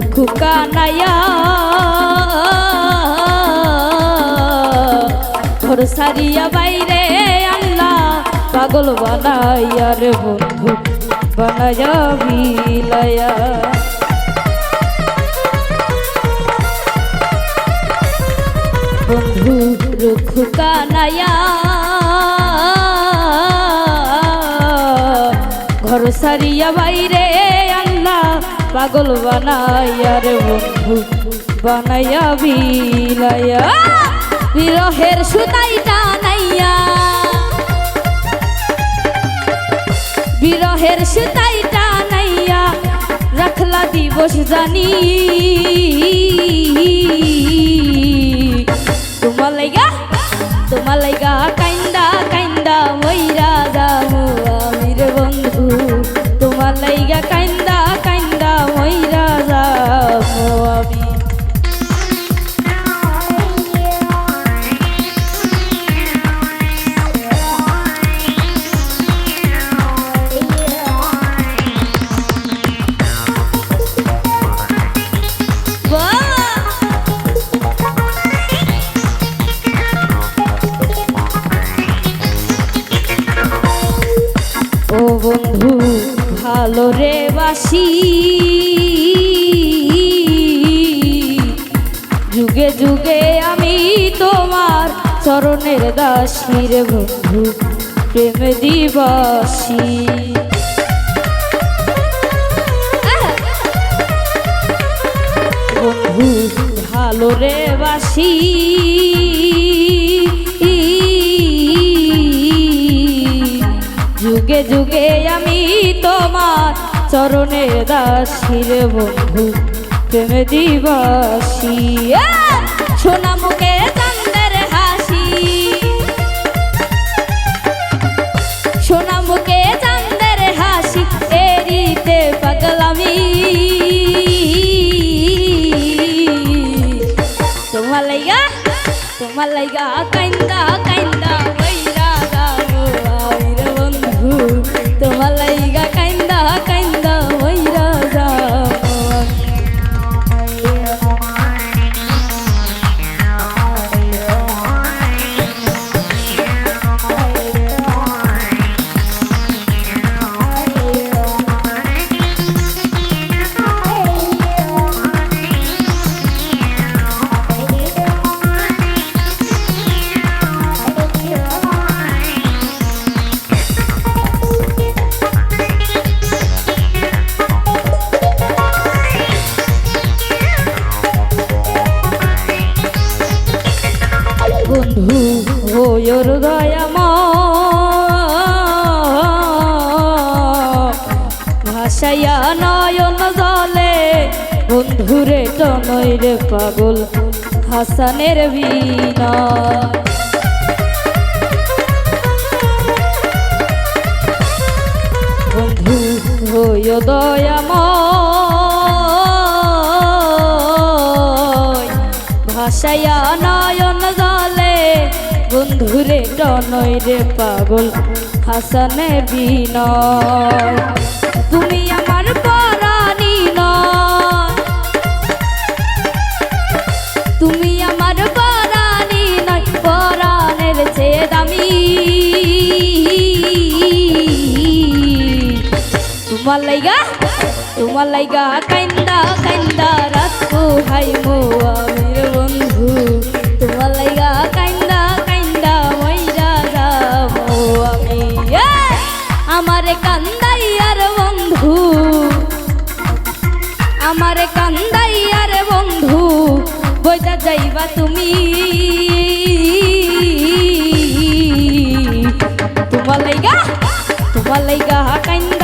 রুখ কানায়া ঘর সারিয়া বাইরে আল্লাহ পাগল বানাইয়া রে বন্ধু বানায়া বিলায়া বন্ধু রুখ কানায়া ঘর সারিয়া বাইরে পাগল বানাইয়া রে বন্ধু, বানাইয়া বিলাইয়া। বিরহের সুতাই টানাইয়া। বিরহের সুতাই টানাইয়া রাখলা দিবস জানি। ভালো রে বাসি। যুগে যুগে আমি তোমার চরণের দাসী রে বন্ধু, প্রেম দিবাসী। বন্ধু, ভালো রে বাসি। যুগে যুগে আমি তোমার চরণে দাসির বন্ধু, প্রেম দিবাসী। সোনা মুখে চান্দের হাসি। সোনা মুখে চান্দের হাসি, এরিতে পাগলামি। তোমার লাইগা তোমার লাইগা, কাইন্দা কাইন্দা আইরে বন্ধু। তোমার লাইগা বন্ধু হয়োর দয়াম নয়ন জলে বন্ধুরে টনয় রে পাগল, হাসানের বিনা বন্ধু ভাসাইয়া নয়ন জলে বন্ধুরে টনয় রে পাগল, হাসানে বিনয়। তুমি আমার পরাণী নয়। তুমি আমার পরাণী নয়, পরাণের চেয়ে দামি। তোমার লাইগা তোমার লাইগা, কাইন্দা কাইন্দা রাত হাই মো আমির বন্ধু। আমারে কান্দাই আর বন্ধু বইটা যাইবা তুমি। তোমার লাইগা তোমার লাইগা কাইন্দা